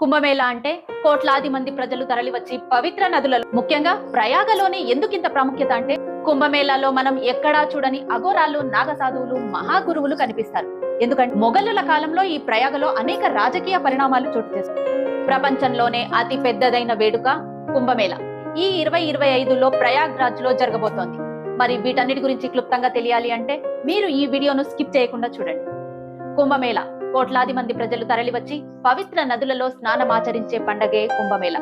కుంభమేళా అంటే కోట్లాది మంది ప్రజలు తరలివచ్చి పవిత్ర నదులలో ముఖ్యంగా ప్రయాగలోనే ఎందుకింత ప్రాముఖ్యత అంటే కుంభమేళాలో మనం ఎక్కడా చూడని అఘోరాలు నాగసాధువులు మహాగురువులు కనిపిస్తారు. ఎందుకంటే మొఘలుల కాలంలో ఈ ప్రయాగలో అనేక రాజకీయ పరిణామాలు చోటు చేస్తాయి ప్రపంచంలోనే అతి పెద్దదైన వేడుక కుంభమేళా. ఈ ఇరవై ఇరవై ఐదులో ప్రయాగ్లో జరగబోతోంది. మరి వీటన్నిటి గురించి క్లుప్తంగా తెలియాలి అంటే మీరు ఈ వీడియోను స్కిప్ చేయకుండా చూడండి. కుంభమేళ. కోట్లాది మంది ప్రజలు తరలివచ్చి పవిత్ర నదులలో స్నానమాచరించే పండగే కుంభమేళ.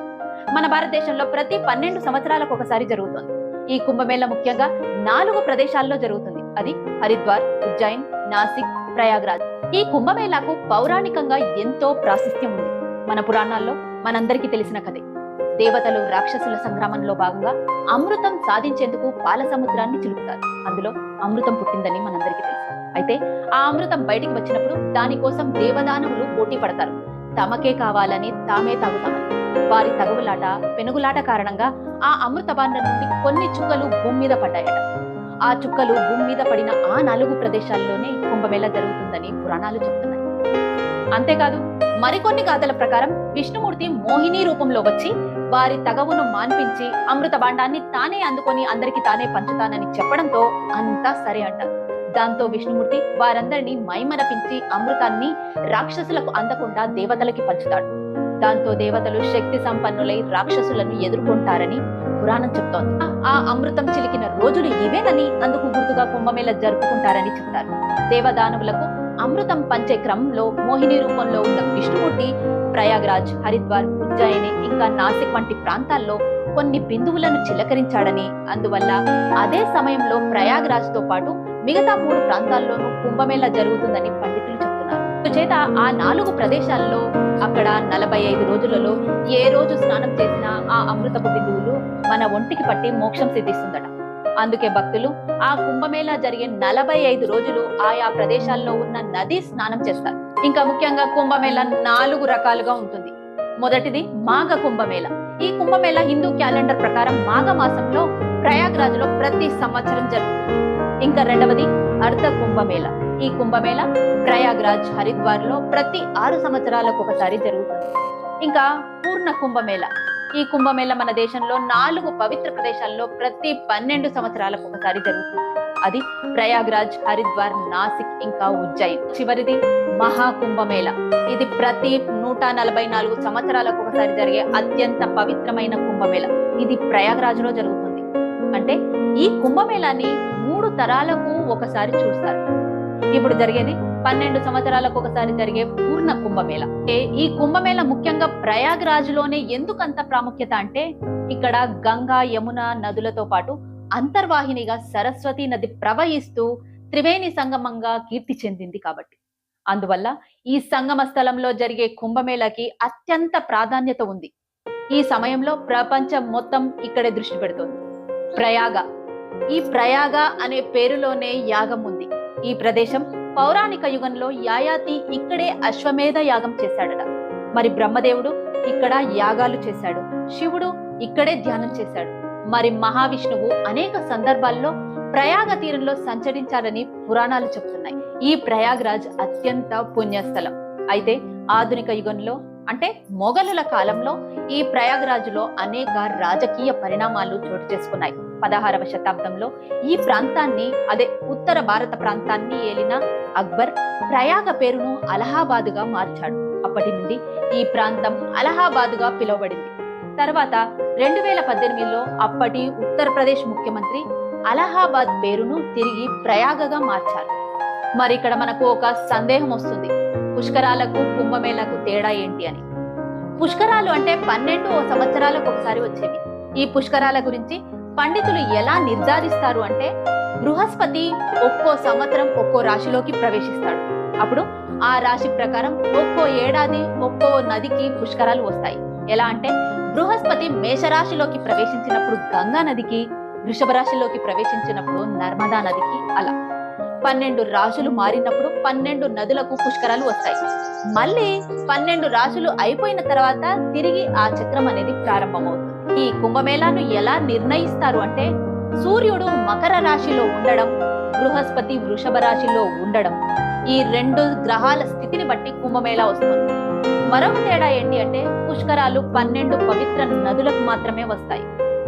మన భారతదేశంలో ప్రతి పన్నెండు సంవత్సరాలకు ఒకసారి జరుగుతుంది. ఈ కుంభమేళ ముఖ్యంగా నాలుగు ప్రదేశాల్లో జరుగుతుంది. అది హరిద్వార్ ఉజ్జయిన్ నాసిక్ ప్రయాగ్రాజ్. ఈ కుంభమేళాకు పౌరాణికంగా ఎంతో ప్రాశస్త్యం ఉంది. మన పురాణాల్లో మనందరికీ తెలిసిన కథే. దేవతలు రాక్షసుల సంగ్రామంలో భాగంగా అమృతం సాధించేందుకు పాల సముద్రాన్ని చిలుకుతారు. అందులో అమృతం పుట్టిందని మనందరికీ తెలుసు. అయితే ఆ అమృతం బయటికి వచ్చినప్పుడు దానికోసం దేవదానవులు పోటీ పడతారు. తమకే కావాలని తామే తాగుతామని వారి తగువులాట పెనుగులాట కారణంగా ఆ అమృత బాండ నుండి కొన్ని చుక్కలు భూమి మీద పడ్డాయట. ఆ చుక్కలు భూమి మీద పడిన ఆ నాలుగు ప్రదేశాల్లోనే కుంభమేళ జరుగుతుందని పురాణాలు చెబుతున్నాయి. అంతేకాదు మరికొన్ని గాథల ప్రకారం విష్ణుమూర్తి మోహిని రూపంలో వచ్చి వారి తగవును మాన్పించి అమృత బాండాన్ని తానే అందుకొని అందరికి తానే పంచుతానని చెప్పడంతో అంతా సరే అంటారు. దాంతో విష్ణుమూర్తి వారందరినీ మైమరపించి అమృతాన్ని రాక్షసులకు అందకుండా దేవతలకి పంచుతాడు. దాంతో దేవతలు శక్తి సంపన్నులై రాక్షసులను ఎదుర్కొంటారని పురాణం చెప్తోంది. ఆ అమృతం చిలికిన రోజులు ఇవేనని అందుకు గుర్తుగా కుంభమేళ జరుపుకుంటారని చెప్తారు దేవదానవులకు అమృతం పంచే క్రమంలో మోహిని రూపంలో ఉన్న విష్ణుమూర్తి ప్రయాగ్రాజ్ హరిద్వార్ ఉజ్జయిని ఇంకా నాసిక్ వంటి ప్రాంతాల్లో కొన్ని బిందువులను చిలకరించాడని. అందువల్ల అదే సమయంలో ప్రయాగ్రాజ్తో పాటు మిగతా మూడు ప్రాంతాల్లోనూ కుంభమేళ జరుగుతుందని పండితులు చెప్తున్నారు. చేత ఆ నాలుగు ప్రదేశాల్లో అక్కడ నలభై ఐదు రోజులలో ఏ రోజు స్నానం చేసినా ఆ అమృతపు బిందువులు మన ఒంటికి పట్టి మోక్షం సిద్ధిస్తుందట. అందుకే భక్తులు ఆ కుంభమేళా జరిగే నలభై ఐదు రోజులు ఆయా ప్రదేశాల్లో ఉన్న నది స్నానం చేస్తారు. ఇంకా ముఖ్యంగా కుంభమేళ నాలుగు రకాలుగా ఉంటుంది. మొదటిది మాఘ కుంభమేళ. ఈ కుంభమేళ హిందూ క్యాలెండర్ ప్రకారం మాఘ మాసంలో ప్రయాగ్రాజ్లో ప్రతి సంవత్సరం జరుగుతుంది. ఇంకా రెండవది అర్ధ కుంభమేళ. ఈ కుంభమేళ ప్రయాగ్రాజ్ హరిద్వార్లో ప్రతి ఆరు సంవత్సరాలకు ఒకసారి జరుగుతుంది. ఇంకా పూర్ణ కుంభమేళ. ఈ కుంభమేళ మన దేశంలో నాలుగు పవిత్ర ప్రదేశాల్లో ప్రతి పన్నెండు సంవత్సరాలకు ఒకసారి జరుగుతుంది. అది ప్రయాగ్రాజ్ హరిద్వార్ నాసిక్ ఇంకా ఉజ్జయిన్. చివరిది మహాకుంభమేళ. ఇది ప్రతి నూట నలభై నాలుగు సంవత్సరాలకు ఒకసారి జరిగే అత్యంత పవిత్రమైన కుంభమేళ. ఇది ప్రయాగ్రాజ్లో జరుగుతుంది. అంటే ఈ కుంభమేళాన్ని మూడు తరాలకు ఒకసారి చూస్తారు. ఇప్పుడు జరిగేది పన్నెండు సంవత్సరాలకు ఒకసారి జరిగే పూర్ణ కుంభమేళ. ఏ, ఈ కుంభమేళ ముఖ్యంగా ప్రయాగ్రాజ్లోనే ఎందుకంత ప్రాముఖ్యత అంటే ఇక్కడ గంగా యమున నదులతో పాటు అంతర్వాహినిగా సరస్వతి నది ప్రవహిస్తూ త్రివేణి సంగమంగా కీర్తి చెందింది కాబట్టి. అందువల్ల ఈ సంగమ స్థలంలో జరిగే కుంభమేళకి అత్యంత ప్రాధాన్యత ఉంది. ఈ సమయంలో ప్రపంచం మొత్తం ఇక్కడే దృష్టి పెడుతుంది. ప్రయాగ. ఈ ప్రయాగ అనే పేరులోనే యాగం ఉంది. ఈ ప్రదేశం పౌరాణిక యుగంలో యాయాతి ఇక్కడే అశ్వమేధ యాగం చేశాడట. మరి బ్రహ్మదేవుడు ఇక్కడ యాగాలు చేశాడు. శివుడు ఇక్కడే ధ్యానం చేశాడు. మరి మహావిష్ణువు అనేక సందర్భాల్లో ప్రయాగ తీరంలో సంచరించాలని పురాణాలు చెబుతున్నాయి ఈ ప్రయాగ్రాజ్ అత్యంత పుణ్యస్థలం. అయితే ఆధునిక యుగంలో అంటే మొఘలుల కాలంలో ఈ ప్రయాగరాజులో అనేక రాజకీయ పరిణామాలు చోటు చేసుకున్నాయి. పదహారవ శతాబ్దంలో ఈ ప్రాంతాన్ని అదే ఉత్తర భారత ప్రాంతాన్ని ఏలిన అక్బర్ ప్రయాగ పేరును అలహాబాద్గా మార్చాడు. అప్పటి నుండి ఈ ప్రాంతం అలహాబాద్గా పిలువబడింది. తర్వాత రెండు వేల పద్దెనిమిదిలో అప్పటి ఉత్తరప్రదేశ్ ముఖ్యమంత్రి అలహాబాద్ పేరును తిరిగి ప్రయాగగా మార్చారు. మరి ఇక్కడ మనకు ఒక సందేహం వస్తుంది. పుష్కరాలకు కుంభమేళకు తేడా ఏంటి అని. పుష్కరాలు అంటే పన్నెండు సంవత్సరాలకు ఒకసారి వచ్చేవి. ఈ పుష్కరాల గురించి పండితులు ఎలా నిర్ధారిస్తారు అంటే బృహస్పతి ఒక్కో సంవత్సరం ఒక్కో రాశిలోకి ప్రవేశిస్తాడు. అప్పుడు ఆ రాశి ప్రకారం ఒక్కో ఏడాది ఒక్కో నదికి పుష్కరాలు వస్తాయి. ఎలా అంటే బృహస్పతి మేషరాశిలోకి ప్రవేశించినప్పుడు గంగా నదికి వృషభ రాశిలోకి ప్రవేశించినప్పుడు నర్మదా నదికి అలా. పన్నెండు రాశులు మారినప్పుడు పన్నెండు నదులకు పుష్కరాలు వస్తాయి. మళ్ళీ పన్నెండు రాశులు అయిపోయిన తర్వాత తిరిగి ఆ చక్రం అనేది ప్రారంభమవుతుంది. ఈ కుంభమేళాను ఎలా నిర్ణయిస్తారు అంటే సూర్యుడు మకర రాశిలో ఉండడం బృహస్పతి వృషభ రాశిలో ఉండడం. ఈ రెండు గ్రహాల స్థితిని బట్టి కుంభమేళా వస్తుంది? మరొక తేడా ఏంటి అంటే పుష్కరాలు పన్నెండు పవిత్ర నదులకు మాత్రమే వస్తాయి.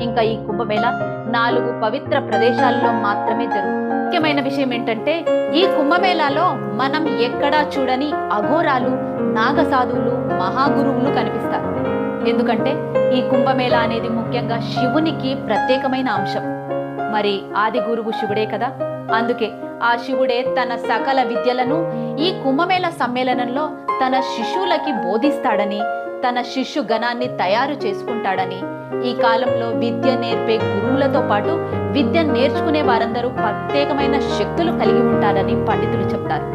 ఇంకా ఈ కుంభమేళ నాలుగు పవిత్ర ప్రదేశాల్లో మాత్రమే జరుగుతుంది. ముఖ్యమైన విషయం ఏంటంటే ఈ కుంభమేళాలో మనం ఎక్కడా చూడని అఘోరాలు నాగసాధువులు మహాగురువులు కనిపిస్తారు. ఎందుకంటే ఈ కుంభమేళ అనేది ముఖ్యంగా శివునికి ప్రత్యేకమైన అంశం. మరి ఆది గురువు శివుడే కదా? అందుకే ఆ శివుడే తన సకల విద్యలను ఈ కుంభమేళ సమ్మేళనంలో తన శిష్యులకి బోధిస్తాడని తన శిష్యు గణాన్ని తయారు చేసుకుంటాడని ఈ కాలంలో విద్య నేర్పే గురువులతో పాటు విద్య నేర్చుకునే వారందరూ ప్రత్యేకమైన శక్తులు కలిగి ఉంటారని పండితులు చెప్తారు.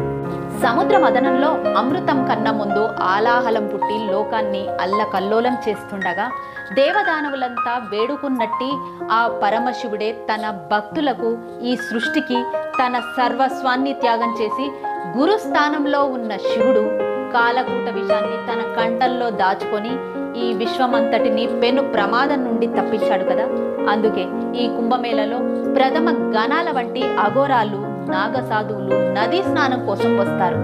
సముద్ర మదనంలో అమృతం కన్నా ముందు ఆలాహలం పుట్టి లోకాన్ని అల్లకల్లోలం చేస్తుండగా దేవదానవులంతా వేడుకున్నట్టి ఆ పరమశివుడే తన భక్తులకు ఈ సృష్టికి తన సర్వస్వాన్ని త్యాగం చేసి గురు స్థానంలో ఉన్న శివుడు కాలకూట విషాన్ని తన కంఠంలో దాచుకొని ఈ విశ్వమంతటిని పెను ప్రమాదం నుండి తప్పించాడు కదా. అందుకే ఈ కుంభమేళలో ప్రథమ గణాల వంటి అఘోరాలు నాగసాధువులు నదీ స్నానం కోసం వస్తారు.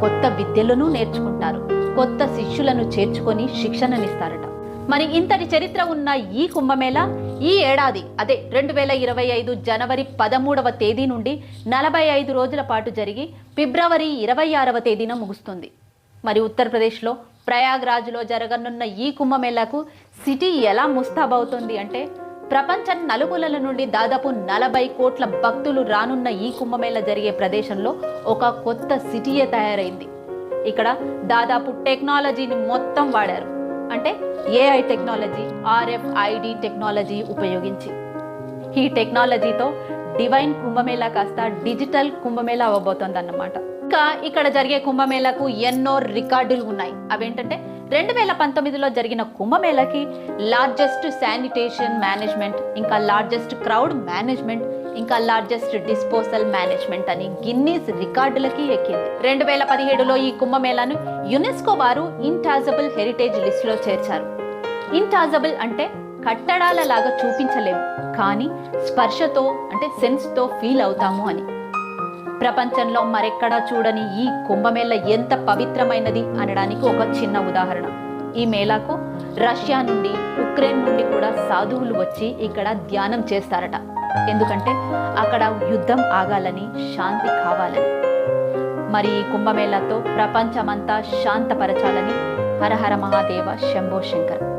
కొత్త విద్యలను నేర్చుకుంటారు. కొత్త శిష్యులను చేర్చుకొని శిక్షణనిస్తారట. మరి ఇంతటి చరిత్ర ఉన్న ఈ కుంభమేళ ఈ ఏడాది అదే రెండు వేల ఇరవై ఐదు జనవరి పదమూడవ తేదీ నుండి నలభై ఐదు రోజుల పాటు జరిగి ఫిబ్రవరి ఇరవై ఆరవ తేదీన ముగుస్తుంది. మరి ఉత్తరప్రదేశ్లో ప్రయాగ్రాజ్లో జరగనున్న ఈ కుంభమేళాకు సిటీ ఎలా ముస్తాబవుతుంది అంటే ప్రపంచం నలుమూలల నుండి దాదాపు నలభై కోట్ల భక్తులు రానున్న ఈ కుంభమేళ జరిగే ప్రదేశంలో ఒక కొత్త సిటీయే తయారైంది. ఇక్కడ దాదాపు టెక్నాలజీని మొత్తం వాడారు. అంటే ఏఐ టెక్నాలజీ ఆర్ఎఫ్ఐడి టెక్నాలజీ ఉపయోగించి. ఈ టెక్నాలజీతో డివైన్ కుంభమేళా కాస్త డిజిటల్ కుంభమేళా అవ్వబోతోంది అన్నమాట ఇంకా ఇక్కడ జరిగే కుంభమేళకు ఎన్నో రికార్డులు ఉన్నాయి. అవేంటంటే రెండు వేల పంతొమ్మిదిలో జరిగిన కుంభమేళకి లార్జెస్ట్ శానిటేషన్ మేనేజ్మెంట్ ఇంకా లార్జెస్ట్ క్రౌడ్ మేనేజ్మెంట్ ఇంకా లార్జెస్ట్ డిస్పోజల్ మేనేజ్మెంట్ అని గిన్నీస్ రికార్డులకి ఎక్కింది. రెండు వేల పదిహేడులో ఈ కుంభమేళాను యునెస్కో వారు ఇంటాజబుల్ హెరిటేజ్ లిస్టులో చేర్చారు. ఇంటాజబుల్ అంటే కట్టడాల లాగా చూపించలేము కానీ స్పర్శతో అంటే సెన్స్తో ఫీల్ అవుతాము అని. ప్రపంచంలో మరెక్కడా చూడని ఈ కుంభమేళ ఎంత పవిత్రమైనది అనడానికి ఒక చిన్న ఉదాహరణ. ఈ మేళాకు రష్యా నుండి ఉక్రెయిన్ నుండి కూడా సాధువులు వచ్చి ఇక్కడ ధ్యానం చేస్తారట. ఎందుకంటే అక్కడ యుద్ధం ఆగాలని శాంతి కావాలని. మరి ఈ కుంభమేళాతో ప్రపంచమంతా శాంతపరచాలని హరహర మహాదేవ శంభో శంకర్